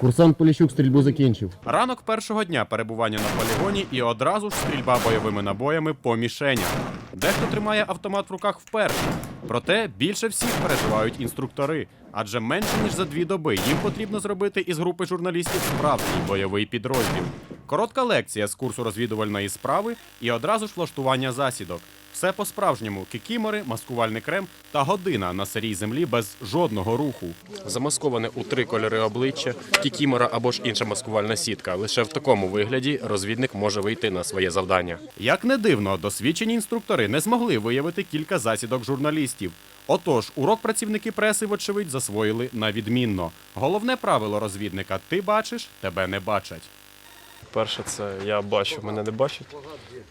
Курсант Поліщук стрільбу закінчив. Ранок першого дня перебування на полігоні і одразу ж стрільба бойовими набоями по мішенях. Дехто тримає автомат в руках вперше. Проте більше всіх переживають інструктори, адже менше ніж за дві доби їм потрібно зробити із групи журналістів справжній бойовий підрозділ. Коротка лекція з курсу розвідувальної справи і одразу ж влаштування засідок. Все по-справжньому кікімори, маскувальний крем та година на сирій землі без жодного руху. Замасковане у три кольори обличчя, кікімора або ж інша маскувальна сітка. Лише в такому вигляді розвідник може вийти на своє завдання. Як не дивно, досвідчені інструктори не змогли виявити кілька засідок журналістів. Отож, урок працівники преси, вочевидь, засвоїли на відмінно. Головне правило розвідника: ти бачиш, тебе не бачать. Перше, це я бачу, мене не бачать.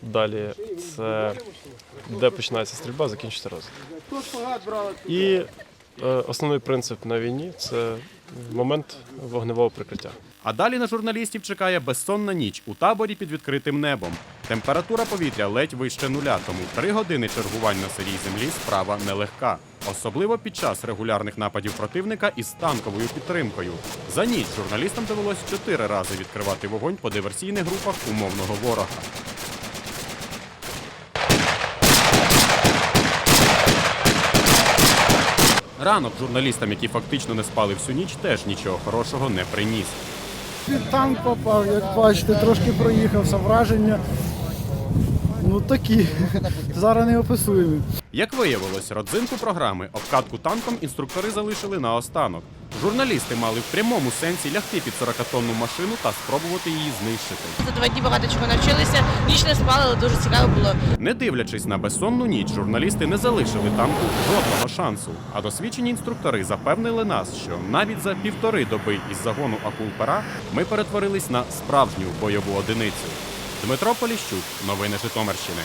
Далі це де починається стрільба, закінчиться розвідка. І е, основний принцип на війні це момент вогневого прикриття. А далі на журналістів чекає безсонна ніч у таборі під відкритим небом. Температура повітря ледь вище нуля, тому три години чергувань на сирій землі справа нелегка. Особливо під час регулярних нападів противника із танковою підтримкою. За ніч журналістам довелось чотири рази відкривати вогонь по диверсійних групах умовного ворога. Ранок журналістам, які фактично не спали всю ніч, теж нічого хорошого не приніс. Під танк попав, як бачите, трошки проїхався, враження. Ну такі. Зараз не описуємо. Як виявилось, родзинку програми обкатку танком інструктори залишили на останок. Журналісти мали в прямому сенсі лягти під 40-тонну машину та спробувати її знищити. За два дні багато чого навчилися. Ніч не спали, але дуже цікаво було. Не дивлячись на безсонну ніч, журналісти не залишили танку жодного шансу. А досвідчені інструктори запевнили нас, що навіть за півтори доби із загону акул пера ми перетворились на справжню бойову одиницю. Дмитро Поліщук, новини Житомирщини.